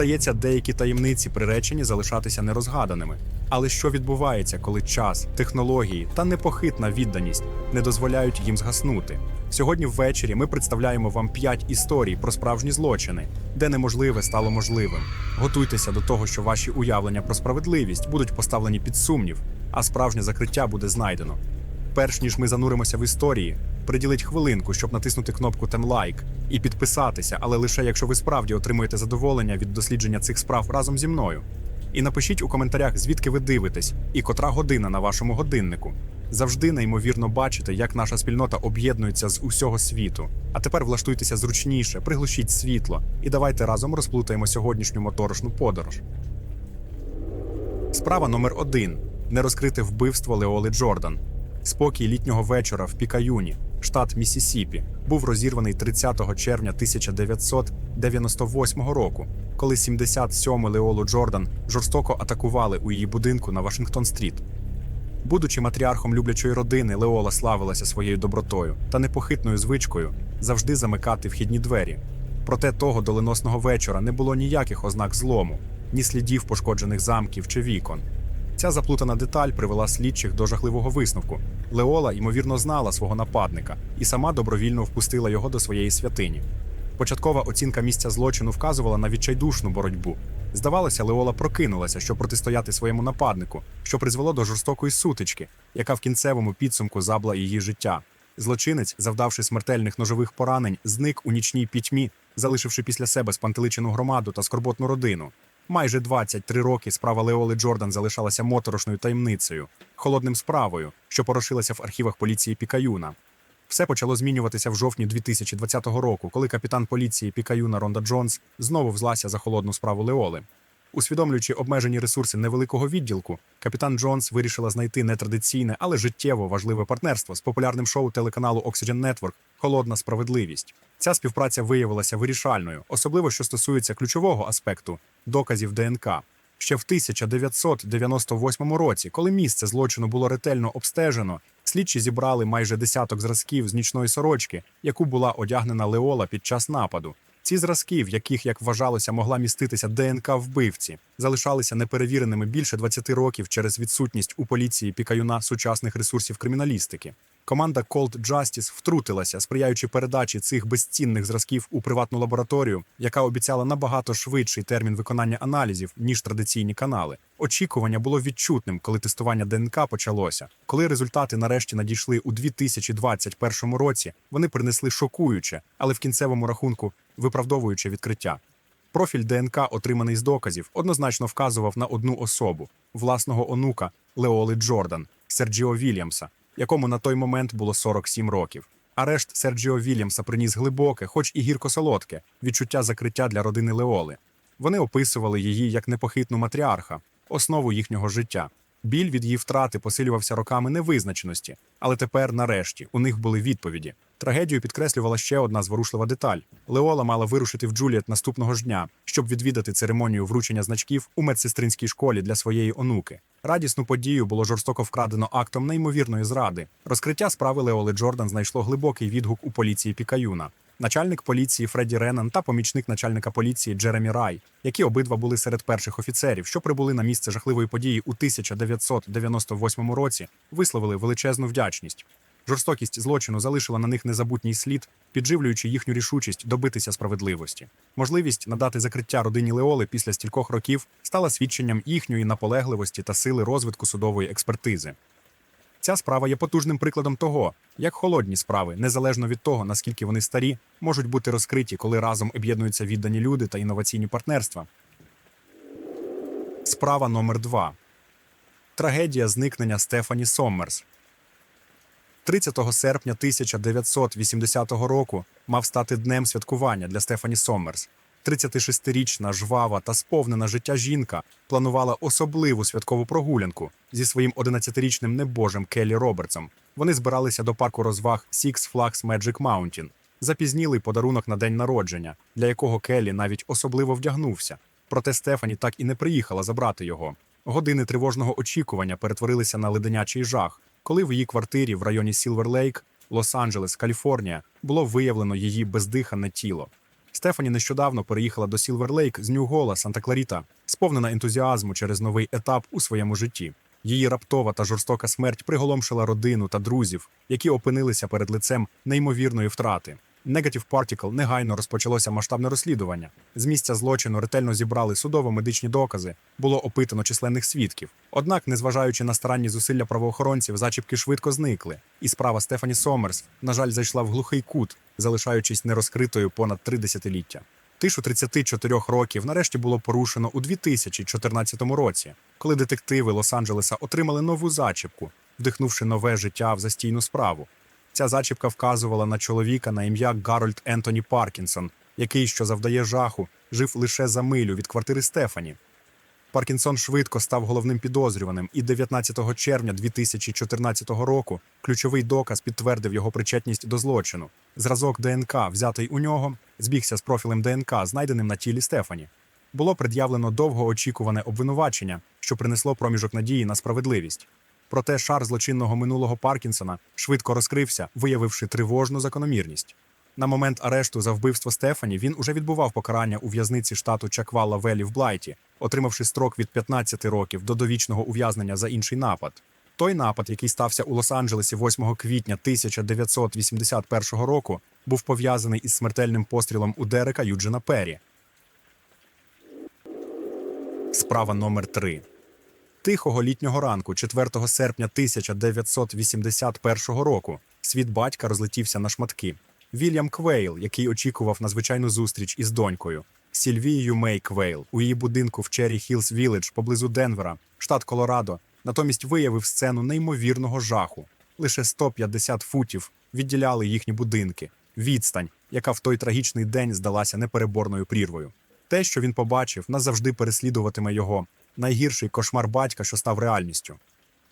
Здається, деякі таємниці приречені залишатися нерозгаданими. Але що відбувається, коли час, технології та непохитна відданість не дозволяють їм згаснути? Сьогодні ввечері ми представляємо вам п'ять історій про справжні злочини, де неможливе стало можливим. Готуйтеся до того, що ваші уявлення про справедливість будуть поставлені під сумнів, а справжнє закриття буде знайдено. Перш ніж ми зануримося в історії, приділіть хвилинку, щоб натиснути кнопку «Там лайк» і підписатися, але лише якщо ви справді отримуєте задоволення від дослідження цих справ разом зі мною. І напишіть у коментарях, звідки ви дивитесь і котра година на вашому годиннику. Завжди неймовірно бачите, як наша спільнота об'єднується з усього світу. А тепер влаштуйтеся зручніше, приглушіть світло і давайте разом розплутаємо сьогоднішню моторошну подорож. Справа номер один: нерозкрите вбивство Леоли Джордан. Спокій літнього вечора в Пікаюні, штат Міссісіпі, був розірваний 30 червня 1998 року, коли 77 Леолу Джордан жорстоко атакували у її будинку на Вашингтон-стріт. Будучи матріархом люблячої родини, Леола славилася своєю добротою та непохитною звичкою завжди замикати вхідні двері. Проте того доленосного вечора не було ніяких ознак злому, ні слідів пошкоджених замків чи вікон. Ця заплутана деталь привела слідчих до жахливого висновку. Леола, ймовірно, знала свого нападника і сама добровільно впустила його до своєї святині. Початкова оцінка місця злочину вказувала на відчайдушну боротьбу. Здавалося, Леола прокинулася, щоб протистояти своєму нападнику, що призвело до жорстокої сутички, яка в кінцевому підсумку забла її життя. Злочинець, завдавши смертельних ножових поранень, зник у нічній пітьмі, залишивши після себе спантеличену громаду та скорботну родину. Майже 23 роки справа Леоли Джордан залишалася моторошною таємницею, холодним справою, що порошилася в архівах поліції Пікаюна. Все почало змінюватися в жовтні 2020 року, коли капітан поліції Пікаюна Ронда Джонс знову взлася за холодну справу Леоли. Усвідомлюючи обмежені ресурси невеликого відділку, капітан Джонс вирішила знайти нетрадиційне, але життєво важливе партнерство з популярним шоу телеканалу Oxygen Network «Холодна справедливість. Ця співпраця виявилася вирішальною, особливо що стосується ключового аспекту доказів ДНК. Ще в 1998 році, коли місце злочину було ретельно обстежено, слідчі зібрали майже десяток зразків з нічної сорочки, яку була одягнена Леола під час нападу. Ці зразки, в яких, як вважалося, могла міститися ДНК вбивці, залишалися неперевіреними більше 20 років через відсутність у поліції пікаюна сучасних ресурсів криміналістики. Команда Cold Justice втрутилася, сприяючи передачі цих безцінних зразків у приватну лабораторію, яка обіцяла набагато швидший термін виконання аналізів ніж традиційні канали. Очікування було відчутним, коли тестування ДНК почалося. Коли результати нарешті надійшли у 2021 році, вони принесли шокуюче, але в кінцевому рахунку виправдовуюче відкриття. Профіль ДНК, отриманий з доказів, однозначно вказував на одну особу власного онука Леоли Джордан, Серджіо Вільямса, якому на той момент було 47 років. Арешт Серджіо Вільямса приніс глибоке, хоч і гірко-солодке, відчуття закриття для родини Леоли. Вони описували її як непохитну матріарха, основу їхнього життя. Біль від її втрати посилювався роками невизначеності, але тепер, нарешті, у них були відповіді. Трагедію підкреслювала ще одна зворушлива деталь: Леола мала вирушити в Джуліет наступного ж дня, щоб відвідати церемонію вручення значків у медсестринській школі для своєї онуки. Радісну подію було жорстоко вкрадено актом неймовірної зради. Розкриття справи Леоли Джордан знайшло глибокий відгук у поліції Пікаюна. Начальник поліції Фредді Реннан та помічник начальника поліції Джеремі Рай, які обидва були серед перших офіцерів, що прибули на місце жахливої події у 1998 році, висловили величезну вдячність. Жорстокість злочину залишила на них незабутній слід, підживлюючи їхню рішучість добитися справедливості. Можливість надати закриття родині Леоли після стількох років стала свідченням їхньої наполегливості та сили розвитку судової експертизи. Ця справа є потужним прикладом того, як холодні справи, незалежно від того, наскільки вони старі, можуть бути розкриті, коли разом об'єднуються віддані люди та інноваційні партнерства. Справа номер 2 Трагедія зникнення Стефані Соммерс. 30 серпня 1980 року мав стати днем святкування для Стефані Соммерс. 36-річна, жвава та сповнена життя жінка планувала особливу святкову прогулянку зі своїм 11-річним небожем Келлі Робертсом. Вони збиралися до парку розваг Six Flags Magic Mountain. Запізнілий подарунок на день народження, для якого Келлі навіть особливо вдягнувся. Проте Стефані так і не приїхала забрати його. Години тривожного очікування перетворилися на леденячий жах, коли в її квартирі в районі Сілвер Лейк, Лос-Анджелес, Каліфорнія, було виявлено її бездиханне тіло. Стефані нещодавно переїхала до Сілвер-Лейк з Нью-Гола, Санта-Кларіта, сповнена ентузіазму через новий етап у своєму житті. Її раптова та жорстока смерть приголомшила родину та друзів, які опинилися перед лицем неймовірної втрати. Negative Particle негайно розпочалося масштабне розслідування. З місця злочину ретельно зібрали судово-медичні докази, було опитано численних свідків. Однак, незважаючи на старанні зусилля правоохоронців, зачіпки швидко зникли, і справа Стефані Сомерс, на жаль, зайшла в глухий кут, залишаючись нерозкритою понад три десятиліття. Тишу 34 років нарешті було порушено у 2014 році, коли детективи Лос-Анджелеса отримали нову зачіпку, вдихнувши нове життя в застійну справу. Ця зачіпка вказувала на чоловіка на ім'я Гарольд Ентоні Паркінсон, який, що завдає жаху, жив лише за милю від квартири Стефані. Паркінсон швидко став головним підозрюваним, і 19 червня 2014 року ключовий доказ підтвердив його причетність до злочину. Зразок ДНК, взятий у нього, збігся з профілем ДНК, знайденим на тілі Стефані. Було пред'явлено довгоочікуване обвинувачення, що принесло проміжок надії на справедливість. Проте шар злочинного минулого Паркінсона швидко розкрився, виявивши тривожну закономірність. На момент арешту за вбивство Стефані він уже відбував покарання у в'язниці штату Чаквалла Велі в Блайті, отримавши строк від 15 років до довічного ув'язнення за інший напад. Той напад, який стався у Лос-Анджелесі 8 квітня 1981 року, був пов'язаний із смертельним пострілом у Дерека Юджина Перрі. Справа номер 3 Тихого літнього ранку, 4 серпня 1981 року, світ батька розлетівся на шматки. Вільям Квейл, який очікував на звичайну зустріч із донькою, Сільвією Мей Квейл у її будинку в Черрі Хілс Вілледж поблизу Денвера, штат Колорадо, натомість виявив сцену неймовірного жаху. Лише 150 футів відділяли їхні будинки, відстань, яка в той трагічний день здалася непереборною прірвою. Те, що він побачив, назавжди переслідуватиме його найгірший кошмар батька, що став реальністю.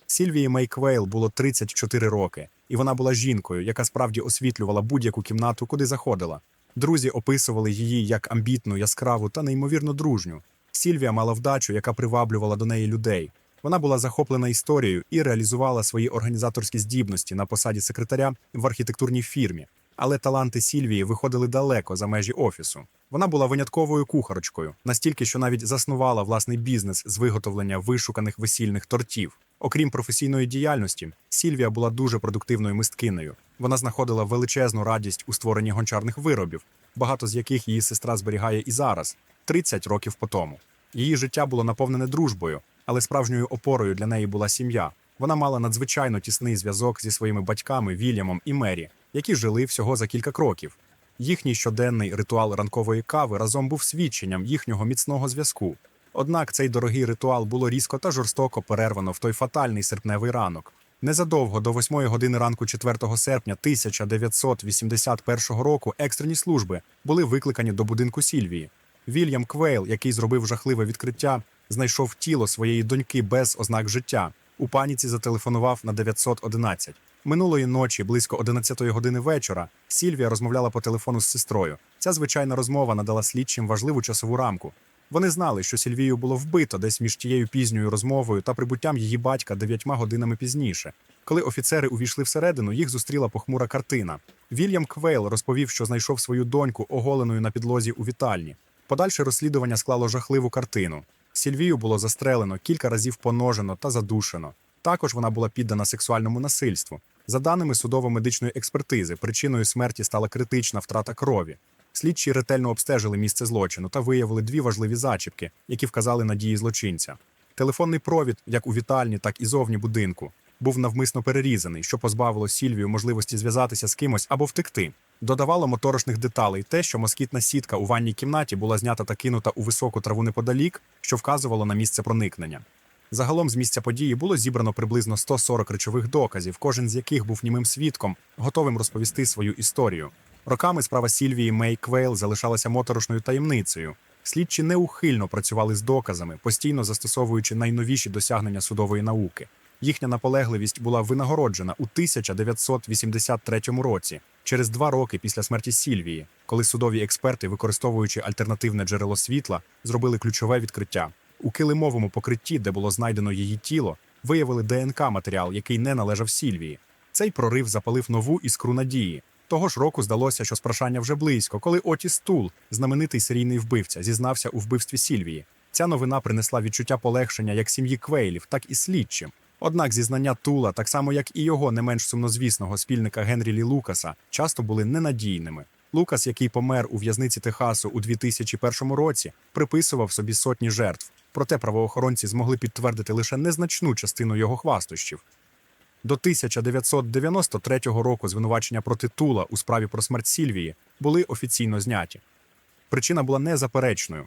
Сільвії Мейквейл було 34 роки, і вона була жінкою, яка справді освітлювала будь-яку кімнату, куди заходила. Друзі описували її як амбітну, яскраву та неймовірно дружню. Сільвія мала вдачу, яка приваблювала до неї людей. Вона була захоплена історією і реалізувала свої організаторські здібності на посаді секретаря в архітектурній фірмі. Але таланти Сільвії виходили далеко за межі офісу. Вона була винятковою кухарочкою, настільки, що навіть заснувала власний бізнес з виготовлення вишуканих весільних тортів. Окрім професійної діяльності, Сільвія була дуже продуктивною мисткинею. Вона знаходила величезну радість у створенні гончарних виробів, багато з яких її сестра зберігає і зараз, 30 років по тому. Її життя було наповнене дружбою, але справжньою опорою для неї була сім'я. Вона мала надзвичайно тісний зв'язок зі своїми батьками Вільямом і Мері, які жили всього за кілька кроків. Їхній щоденний ритуал ранкової кави разом був свідченням їхнього міцного зв'язку. Однак цей дорогий ритуал було різко та жорстоко перервано в той фатальний серпневий ранок. Незадовго до 8 години ранку 4 серпня 1981 року екстрені служби були викликані до будинку Сільвії. Вільям Квейл, який зробив жахливе відкриття, знайшов тіло своєї доньки без ознак життя. У паніці зателефонував на 911. Минулої ночі, близько 11 години вечора, Сільвія розмовляла по телефону з сестрою. Ця звичайна розмова надала слідчим важливу часову рамку. Вони знали, що Сільвію було вбито десь між тією пізньою розмовою та прибуттям її батька дев'ятьма годинами пізніше. Коли офіцери увійшли всередину, їх зустріла похмура картина. Вільям Квейл розповів, що знайшов свою доньку оголеною на підлозі у вітальні. Подальше розслідування склало жахливу картину. Сільвію було застрелено, кілька разів поножено та задушено. Також вона була піддана сексуальному насильству. За даними судово-медичної експертизи, причиною смерті стала критична втрата крові. Слідчі ретельно обстежили місце злочину та виявили дві важливі зачіпки, які вказали на дії злочинця. Телефонний провід, як у вітальні, так і зовні будинку, був навмисно перерізаний, що позбавило Сільвію можливості зв'язатися з кимось або втекти. Додавало моторошних деталей те, що москітна сітка у ванній кімнаті була знята та кинута у високу траву неподалік, що вказувало на місце проникнення. Загалом з місця події було зібрано приблизно 140 речових доказів, кожен з яких був німим свідком, готовим розповісти свою історію. Роками справа Сільвії Мей Квейл залишалася моторошною таємницею. Слідчі неухильно працювали з доказами, постійно застосовуючи найновіші досягнення судової науки. Їхня наполегливість була винагороджена у 1983 році, через два роки після смерті Сільвії, коли судові експерти, використовуючи альтернативне джерело світла, зробили ключове відкриття. У килимовому покритті, де було знайдено її тіло, виявили ДНК матеріал, який не належав Сільвії. Цей прорив запалив нову іскру надії. Того ж року здалося, що спрошання вже близько, коли Отіс Тул, знаменитий серійний вбивця, зізнався у вбивстві Сільвії. Ця новина принесла відчуття полегшення як сім'ї Квейлів, так і слідчим. Однак зізнання Тула, так само як і його не менш сумнозвісного спільника Генрі Лі Лукаса, часто були ненадійними. Лукас, який помер у в'язниці Техасу у 2001 році, приписував собі сотні жертв. Проте правоохоронці змогли підтвердити лише незначну частину його хвастощів. До 1993 року звинувачення проти Тула у справі про смерть Сільвії були офіційно зняті. Причина була незаперечною.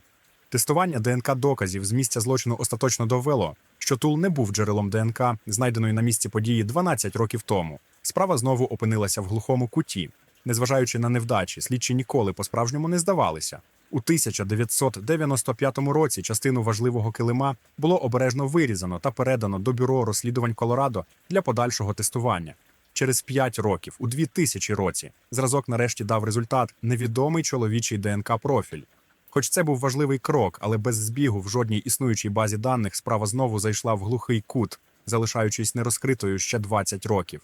Тестування ДНК доказів з місця злочину остаточно довело, що Тул не був джерелом ДНК, знайденої на місці події 12 років тому. Справа знову опинилася в глухому куті. Незважаючи на невдачі, слідчі ніколи по-справжньому не здавалися. У 1995 році частину важливого килима було обережно вирізано та передано до бюро розслідувань Колорадо для подальшого тестування. Через 5 років, у 2000 році, зразок нарешті дав результат невідомий чоловічий ДНК-профіль. Хоч це був важливий крок, але без збігу в жодній існуючій базі даних справа знову зайшла в глухий кут, залишаючись нерозкритою ще 20 років.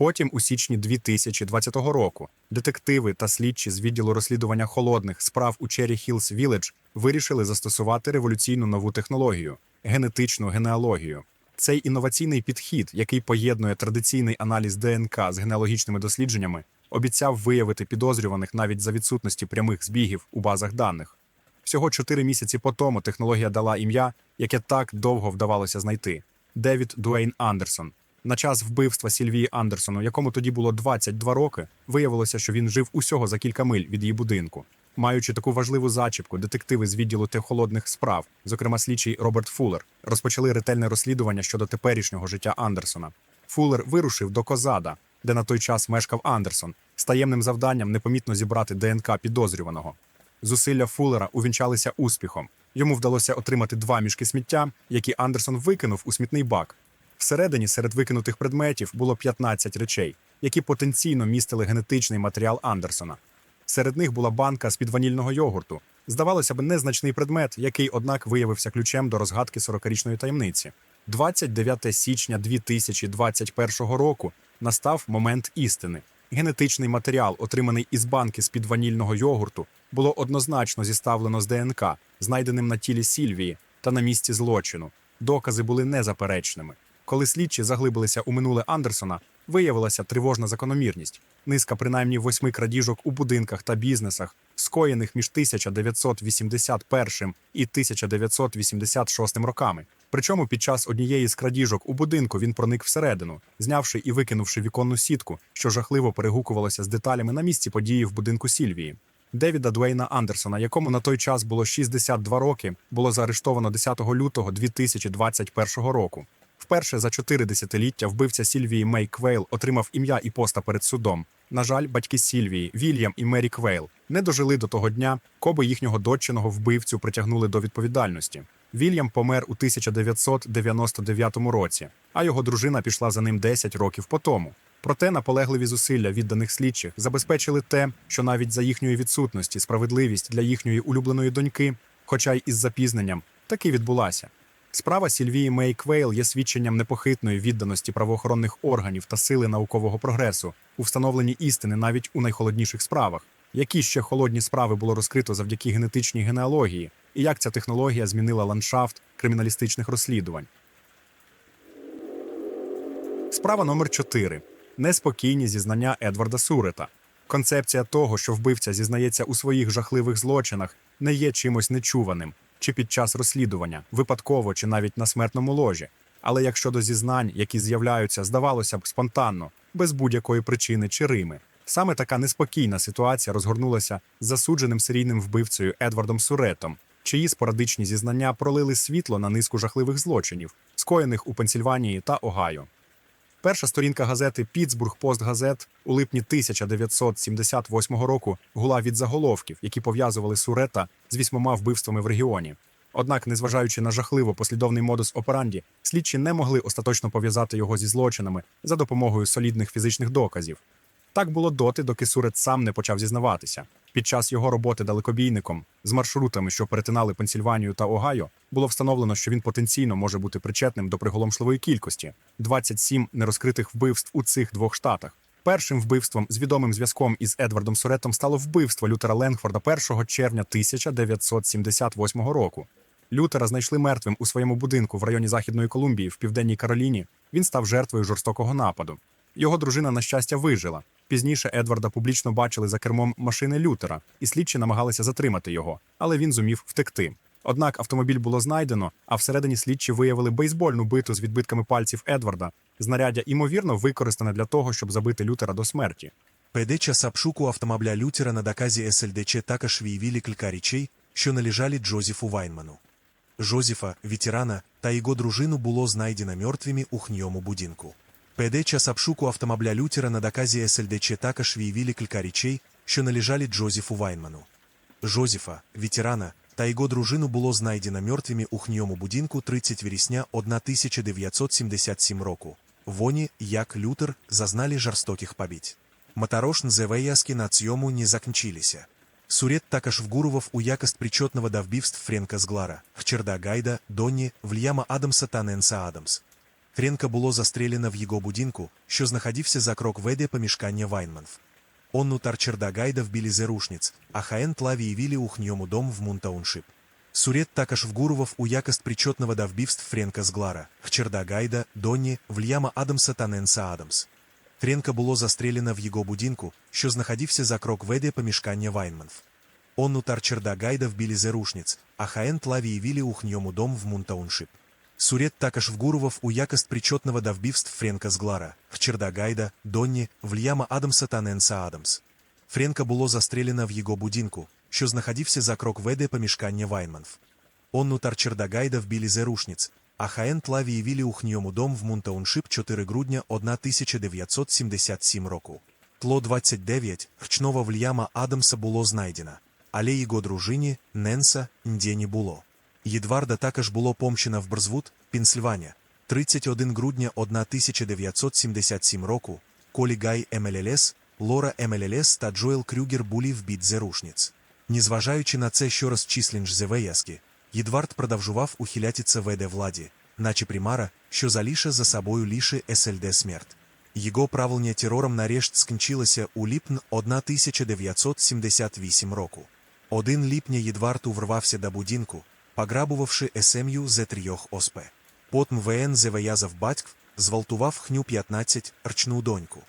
Потім, у січні 2020 року, детективи та слідчі з відділу розслідування холодних справ у Черрі Хілс Вілледж вирішили застосувати революційну нову технологію генетичну генеалогію. Цей інноваційний підхід, який поєднує традиційний аналіз ДНК з генеалогічними дослідженнями, обіцяв виявити підозрюваних навіть за відсутності прямих збігів у базах даних. Всього чотири місяці по тому технологія дала ім'я, яке так довго вдавалося знайти Девід Дуейн Андерсон. На час вбивства Сільвії Андерсону, якому тоді було 22 роки, виявилося, що він жив усього за кілька миль від її будинку. Маючи таку важливу зачіпку, детективи з відділу техолодних справ, зокрема слідчий Роберт Фуллер, розпочали ретельне розслідування щодо теперішнього життя Андерсона. Фуллер вирушив до Козада, де на той час мешкав Андерсон, з таємним завданням непомітно зібрати ДНК підозрюваного. Зусилля Фуллера увінчалися успіхом. Йому вдалося отримати два мішки сміття, які Андерсон викинув у смітний бак. Всередині серед викинутих предметів було 15 речей, які потенційно містили генетичний матеріал Андерсона. Серед них була банка з-під ванільного йогурту. Здавалося б, незначний предмет, який, однак, виявився ключем до розгадки 40-річної таємниці. 29 січня 2021 року настав момент істини. Генетичний матеріал, отриманий із банки з-під ванільного йогурту, було однозначно зіставлено з ДНК, знайденим на тілі Сільвії та на місці злочину. Докази були незаперечними. Коли слідчі заглибилися у минуле Андерсона, виявилася тривожна закономірність. Низка принаймні восьми крадіжок у будинках та бізнесах, скоєних між 1981 і 1986 роками. Причому під час однієї з крадіжок у будинку він проник всередину, знявши і викинувши віконну сітку, що жахливо перегукувалося з деталями на місці події в будинку Сільвії. Девіда Дуейна Андерсона, якому на той час було 62 роки, було заарештовано 10 лютого 2021 року. Вперше за чотири десятиліття вбивця Сільвії Мей Квейл отримав ім'я і поста перед судом. На жаль, батьки Сільвії, Вільям і Мері Квейл, не дожили до того дня, коби їхнього доччиного вбивцю притягнули до відповідальності. Вільям помер у 1999 році, а його дружина пішла за ним 10 років по тому. Проте наполегливі зусилля відданих слідчих забезпечили те, що навіть за їхньої відсутності справедливість для їхньої улюбленої доньки, хоча й із запізненням, таки відбулася. Справа Сільвії Мей Квейл є свідченням непохитної відданості правоохоронних органів та сили наукового прогресу у встановленні істини навіть у найхолодніших справах. Які ще холодні справи було розкрито завдяки генетичній генеалогії, і як ця технологія змінила ландшафт криміналістичних розслідувань. Справа номер 4. Неспокійні зізнання Едварда Сурета. Концепція того, що вбивця зізнається у своїх жахливих злочинах, не є чимось нечуваним, чи під час розслідування, випадково чи навіть на смертному ложі. Але як щодо зізнань, які з'являються, здавалося б, спонтанно, без будь-якої причини чи рими. Саме така неспокійна ситуація розгорнулася з засудженим серійним вбивцею Едвардом Суретом, чиї спорадичні зізнання пролили світло на низку жахливих злочинів, скоєних у Пенсільванії та Огайо. Перша сторінка газети Пітсбург Пост Газет у липні 1978 року гула від заголовків, які пов'язували Сурета з вісьмома вбивствами в регіоні. Однак, незважаючи на жахливо послідовний модус операнді, слідчі не могли остаточно пов'язати його зі злочинами за допомогою солідних фізичних доказів. Так було доти, доки Сурет сам не почав зізнаватися. Під час його роботи далекобійником з маршрутами, що перетинали Пенсільванію та Огайо, було встановлено, що він потенційно може бути причетним до приголомшливої кількості 27 нерозкритих вбивств у цих двох штатах. Першим вбивством з відомим зв'язком із Едвардом Соретом стало вбивство Лютера Ленгфорда 1 червня 1978 року. Лютера знайшли мертвим у своєму будинку в районі Західної Колумбії в Південній Кароліні. Він став жертвою жорстокого нападу. Його дружина, на щастя, вижила. Пізніше Едварда публічно бачили за кермом машини Лютера, і слідчі намагалися затримати його, але він зумів втекти. Однак автомобіль було знайдено, а всередині слідчі виявили бейсбольну биту з відбитками пальців Едварда. Знаряддя ймовірно використане для того, щоб забити Лютера до смерті. ПД час обшуку автомобіля Лютера на доказі СЛДЧ також виявили кілька речей, що належали Джозефу Вайнману. Жозефа, ветерана, та його дружину було знайдено мертвими у хньому будинку. ПД час обшуку автомобіля Лютера на доказі СЛДЧ також виявили кілька речей, що належали Джозефу Вайнману. Жозефа, ветерана, та його дружину було знайдено мертвими у хньому будинку 30 вересня 1977 року. Вони, як Лютер, зазнали жорстоких побід. Моторошні виязки на цьому не закінчилися. Сурет також вгурував у якость причетного до вбивств Френка Зглара, Хчерда Гайда, Донні, Вільяма Адамса та Ненса Адамс. Френка було застріляно в його будинку, що знаходився за крок веде помішкання Вайнманф. Онну Тарчерда Гайда вбили з рушниць, а Хаен Тлаві і Вілі у хньому дом в Мунтауншип. Сурет також вгурував у якость причетного до вбивств Френка Зглара, Хчерда Гайда, Донні, Вільяма Адамса та Ненса Адамс. Френка було застріляно в його будинку, що знаходився за крок веде помішкання Вайнманф. Онну Тарчерда Гайда вбили з рушниць, а Хаен Тлаві і Вілі у хньому дом в Мунтауншип. Сурет також вгурував у якость причетного до вбивств Френка Зглара, Хчерда Гайда, Донні, Вільяма Адамса та Ненса Адамс. Френка було застріляно в його будинку, що знаходився за крок веде помішкання Вайнманф. Онну Тарчерда Гайда вбили з рушниць, а Хаен Тлаві Вілі у хньому дом в Мунтауншип 4 грудня 1977 року. Тло 29 рчного Вільяма Адамса було знайдено, але його дружині Ненса ніде не було. Єдварда також було помщено в Брзвуд, Пенсильванія, 31 грудня 1977 року, коли Гай МЛЛС, Лора МЛЛС та Джоел Крюгер були вбит з рушниць. Незважаючи на це, що розчислень ж вияски, Єдвард продовжував ухилятися веде владі, наче примара, що залише за собою лише СЛД смерть. Його правлення терором нарешт скінчилося у ліпн 1978 року. Один ліпня Єдвард уврвався до будинку, пограбувавши сім'ю з трьох ОСП. Потім ВН завиязав батьків, зґвалтував хню 15 рчну доньку.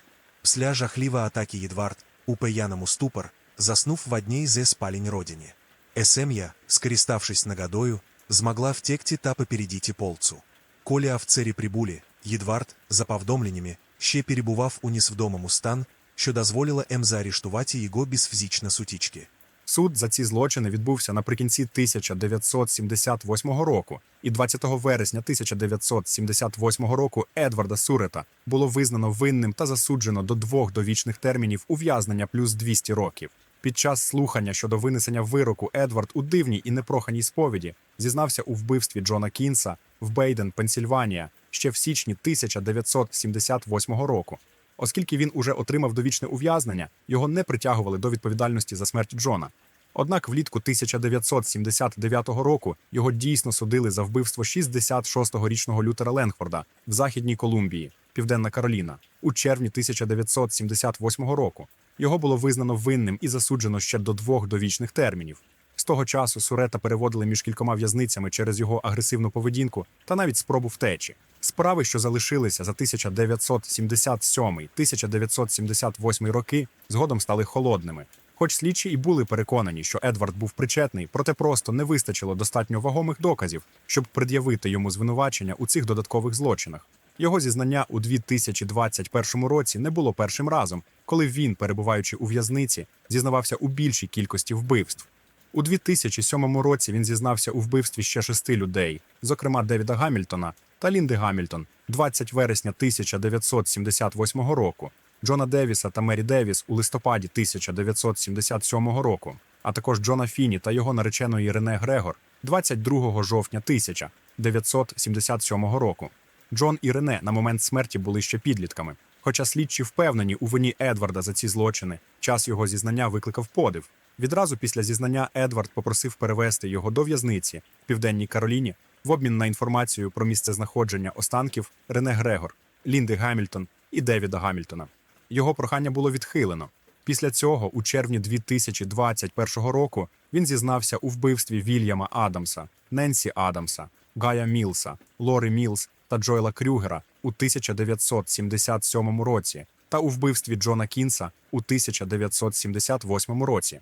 Після жахлива атаки Єдвард, у п'яному ступор, заснув в одній зе спалень родині. Есем'я, скориставшись нагадою, змогла втекти та попередити полцу. Коли офцері прибулі, Єдвард, за повідомленнями, ще перебував у несвідомому стан, що дозволило М заарештувати його без фізичної сутічки. Суд за ці злочини відбувся наприкінці 1978 року, і 20 вересня 1978 року Едварда Сурета було визнано винним та засуджено до двох довічних термінів ув'язнення плюс 200 років. Під час слухання щодо винесення вироку Едвард у дивній і непроханій сповіді зізнався у вбивстві Джона Кінса в Бейден, Пенсільванія, ще в січні 1978 року. Оскільки він уже отримав довічне ув'язнення, його не притягували до відповідальності за смерть Джона. Однак влітку 1979 року його дійсно судили за вбивство 66-річного Лютера Ленгфорда в Західній Колумбії, Південна Кароліна, у червні 1978 року. Його було визнано винним і засуджено ще до двох довічних термінів. З того часу Сурета переводили між кількома в'язницями через його агресивну поведінку та навіть спробу втечі. Справи, що залишилися за 1977-1978 роки, згодом стали холодними. Хоч слідчі і були переконані, що Едвард був причетний, проте просто не вистачило достатньо вагомих доказів, щоб пред'явити йому звинувачення у цих додаткових злочинах. Його зізнання у 2021 році не було першим разом, коли він, перебуваючи у в'язниці, зізнавався у більшій кількості вбивств. У 2007 році він зізнався у вбивстві ще шести людей, зокрема Девіда Гамільтона та Лінди Гамільтон, 20 вересня 1978 року, Джона Девіса та Мері Девіс у листопаді 1977 року, а також Джона Фіні та його нареченої Рене Грегор 22 жовтня 1977 року. Джон і Рене на момент смерті були ще підлітками. Хоча слідчі впевнені у вині Едварда за ці злочини, час його зізнання викликав подив. Відразу після зізнання Едвард попросив перевести його до в'язниці в Південній Кароліні в обмін на інформацію про місце знаходження останків Рене Грегор, Лінди Гамільтон і Девіда Гамільтона. його прохання було відхилено. Після цього, у червні 2021 року, він зізнався у вбивстві Вільяма Адамса, Ненсі Адамса, Гая Мілса, Лори Мілс та Джойла Крюгера у 1977 році та у вбивстві Джона Кінса у 1978 році.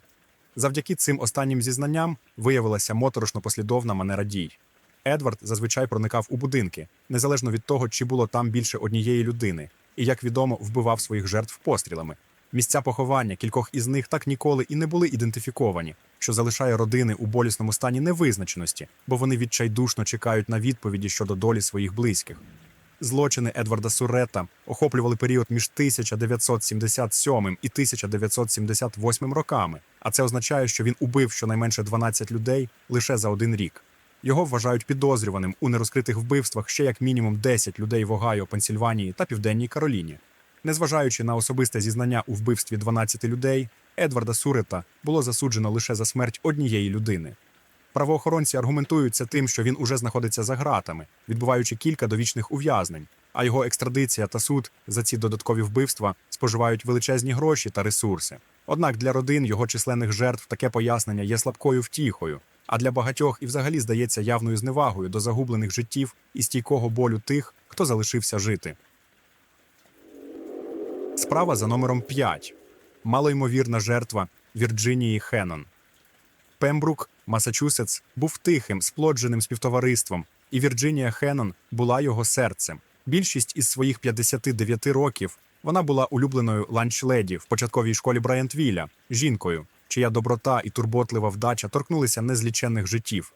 Завдяки цим останнім зізнанням виявилася моторошно послідовна манера дій. Едвард зазвичай проникав у будинки, незалежно від того, чи було там більше однієї людини, і, як відомо, вбивав своїх жертв пострілами. Місця поховання кількох із них так ніколи і не були ідентифіковані, що залишає родини у болісному стані невизначеності, бо вони відчайдушно чекають на відповіді щодо долі своїх близьких. Злочини Едварда Сурета охоплювали період між 1977 і 1978 роками, а це означає, що він убив щонайменше 12 людей лише за один рік. Його вважають підозрюваним у нерозкритих вбивствах ще як мінімум 10 людей в Огайо, Пенсільванії та Південній Кароліні. Незважаючи на особисте зізнання у вбивстві 12 людей, Едварда Сурета було засуджено лише за смерть однієї людини. Правоохоронці аргументуються тим, що він уже знаходиться за ґратами, відбуваючи кілька довічних ув'язнень, а його екстрадиція та суд за ці додаткові вбивства споживають величезні гроші та ресурси. Однак для родин його численних жертв таке пояснення є слабкою втіхою, а для багатьох і взагалі здається явною зневагою до загублених життів і стійкого болю тих, хто залишився жити. Справа за номером 5. Малоймовірна жертва Вірджинії Хеннон. Пембрук, Масачусетс, був тихим, сплодженим співтовариством, і Вірджинія Хеннон була його серцем. Більшість із своїх 59 років вона була улюбленою ланчледі в початковій школі Брайантвіля, жінкою, чия доброта і турботлива вдача торкнулися незліченних життів.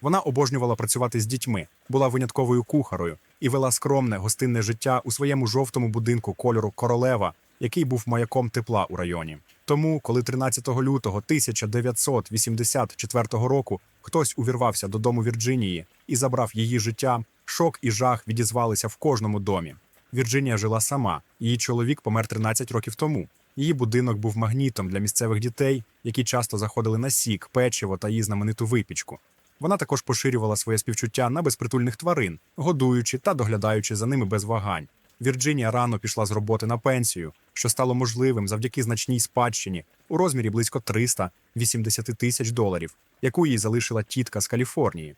Вона обожнювала працювати з дітьми, була винятковою кухарою і вела скромне гостинне життя у своєму жовтому будинку кольору королева, який був маяком тепла у районі. Тому, коли 13 лютого 1984 року хтось увірвався додому Вірджинії і забрав її життя, шок і жах відізвалися в кожному домі. Вірджинія жила сама, її чоловік помер 13 років тому. Її будинок був магнітом для місцевих дітей, які часто заходили на сік, печиво та її знамениту випічку. Вона також поширювала своє співчуття на безпритульних тварин, годуючи та доглядаючи за ними без вагань. Вірджинія рано пішла з роботи на пенсію, що стало можливим завдяки значній спадщині у розмірі близько 380 тисяч доларів, яку їй залишила тітка з Каліфорнії.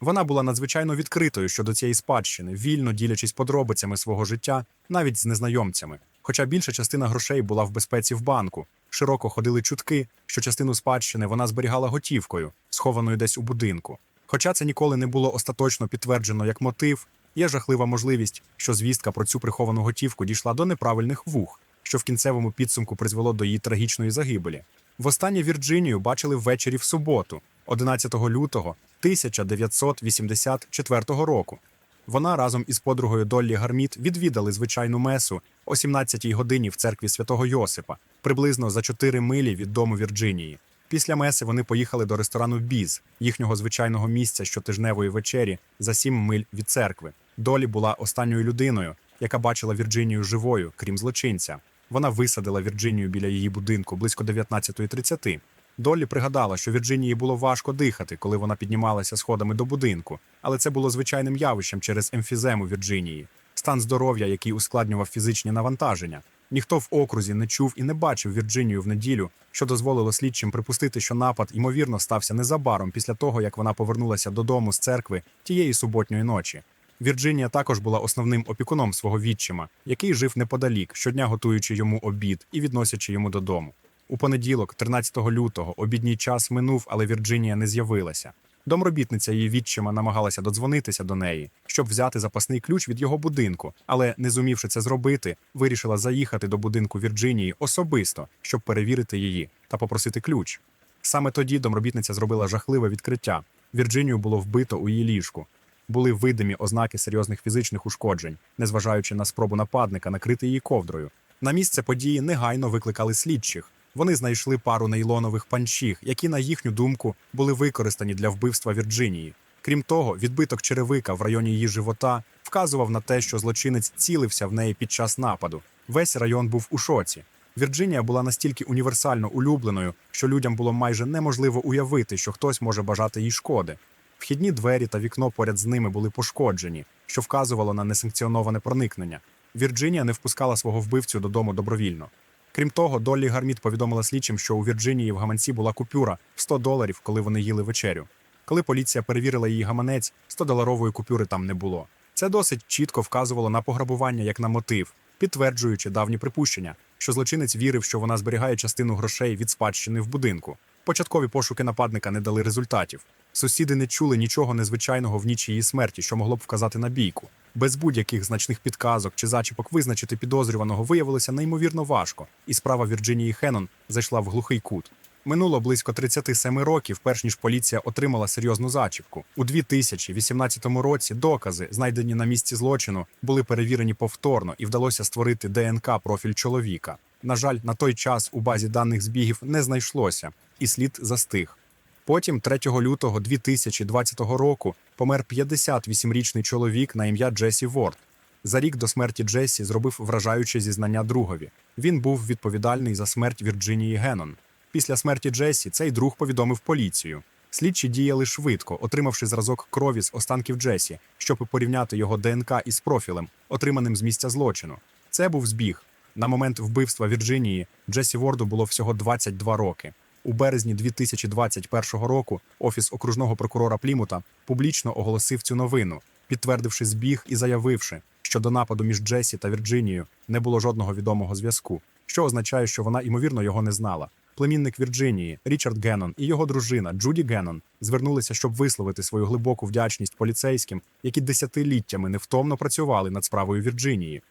Вона була надзвичайно відкритою щодо цієї спадщини, вільно ділячись подробицями свого життя, навіть з незнайомцями. Хоча більша частина грошей була в безпеці в банку, широко ходили чутки, що частину спадщини вона зберігала готівкою, схованою десь у будинку. Хоча це ніколи не було остаточно підтверджено як мотив, є жахлива можливість, що звістка про цю приховану готівку дійшла до неправильних вух, що в кінцевому підсумку призвело до її трагічної загибелі. Востаннє Вірджинію бачили ввечері в суботу, 11 лютого 1984 року. Вона разом із подругою Доллі Гарміт відвідали звичайну месу о 17-й годині в церкві святого Йосипа, приблизно за 4 милі від дому Вірджинії. Після меси вони поїхали до ресторану Біз, їхнього звичайного місця щотижневої вечері за 7 миль від церкви. Долі була останньою людиною, яка бачила Вірджинію живою, крім злочинця. Вона висадила Вірджинію біля її будинку близько 19.30. Доллі пригадала, що Вірджинії було важко дихати, коли вона піднімалася сходами до будинку, але це було звичайним явищем через емфізему Вірджинії, стан здоров'я, який ускладнював фізичні навантаження. Ніхто в окрузі не чув і не бачив Вірджинію в неділю, що дозволило слідчим припустити, що напад ймовірно стався незабаром після того, як вона повернулася додому з церкви тієї суботньої ночі. Вірджинія також була основним опікуном свого відчима, який жив неподалік, щодня готуючи йому обід і відносячи йому додому. У понеділок, 13 лютого, обідній час минув, але Вірджинія не з'явилася. Домробітниця її відчима намагалася додзвонитися до неї, щоб взяти запасний ключ від його будинку, але, не зумівши це зробити, вирішила заїхати до будинку Вірджинії особисто, щоб перевірити її та попросити ключ. Саме тоді домробітниця зробила жахливе відкриття. Вірджинію було вбито у її ліжку. Були видимі ознаки серйозних фізичних ушкоджень, незважаючи на спробу нападника накрити її ковдрою. На місце події негайно викликали слідчих. Вони знайшли пару нейлонових панчіх, які, на їхню думку, були використані для вбивства Вірджинії. Крім того, відбиток черевика в районі її живота вказував на те, що злочинець цілився в неї під час нападу. Весь район був у шоці. Вірджинія була настільки універсально улюбленою, що людям було майже неможливо уявити, що хтось може бажати їй шкоди. Вхідні двері та вікно поряд з ними були пошкоджені, що вказувало на несанкціоноване проникнення. Вірджинія не впускала свого вбивцю додому добровільно. Крім того, Доллі Гарміт повідомила слідчим, що у Вірджинії в гаманці була купюра в 100 доларів, коли вони їли вечерю. Коли поліція перевірила її гаманець, 100-доларової купюри там не було. Це досить чітко вказувало на пограбування як на мотив, підтверджуючи давні припущення, що злочинець вірив, що вона зберігає частину грошей від спадщини в будинку. Початкові пошуки нападника не дали результатів. Сусіди не чули нічого незвичайного в ніч її смерті, що могло б вказати на бійку. Без будь-яких значних підказок чи зачіпок визначити підозрюваного виявилося неймовірно важко, і справа Вірджинії Хеннон зайшла в глухий кут. Минуло близько 37 років, перш ніж поліція отримала серйозну зачіпку. У 2018 році докази, знайдені на місці злочину, були перевірені повторно і вдалося створити ДНК профіль чоловіка. На жаль, на той час у базі даних збігів не знайшлося, і слід застиг. Потім, 3 лютого 2020 року, помер 58-річний чоловік на ім'я Джесі Ворд. За рік до смерті Джесі зробив вражаюче зізнання другові. Він був відповідальний за смерть Вірджинії Геннон. Після смерті Джесі цей друг повідомив поліцію. Слідчі діяли швидко, отримавши зразок крові з останків Джесі, щоб порівняти його ДНК із профілем, отриманим з місця злочину. Це був збіг. На момент вбивства Вірджинії Джесі Ворду було всього 22 роки. У березні 2021 року офіс окружного прокурора Плімута публічно оголосив цю новину, підтвердивши збіг і заявивши, що до нападу між Джесі та Вірджинією не було жодного відомого зв'язку, що означає, що вона ймовірно його не знала. Племінник Вірджинії Річард Геннон і його дружина Джуді Геннон звернулися, щоб висловити свою глибоку вдячність поліцейським, які десятиліттями невтомно працювали над справою Вірджинії.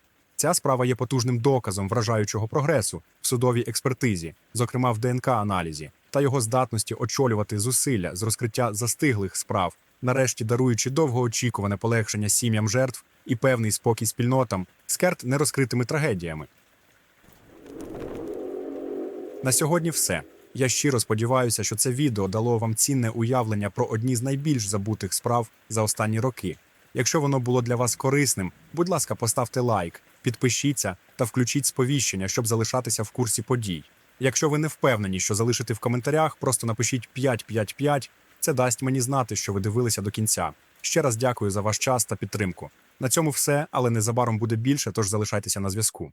Ця справа є потужним доказом вражаючого прогресу в судовій експертизі, зокрема в ДНК-аналізі, та його здатності очолювати зусилля з розкриття застиглих справ, нарешті даруючи довгоочікуване полегшення сім'ям жертв і певний спокій спільнотам, скерт нерозкритими трагедіями. На сьогодні все. Я щиро сподіваюся, що це відео дало вам цінне уявлення про одні з найбільш забутих справ за останні роки. Якщо воно було для вас корисним, будь ласка, поставте лайк, підпишіться та включіть сповіщення, щоб залишатися в курсі подій. Якщо ви не впевнені, що залишити в коментарях, просто напишіть 555, це дасть мені знати, що ви дивилися до кінця. Ще раз дякую за ваш час та підтримку. На цьому все, але незабаром буде більше, тож залишайтеся на зв'язку.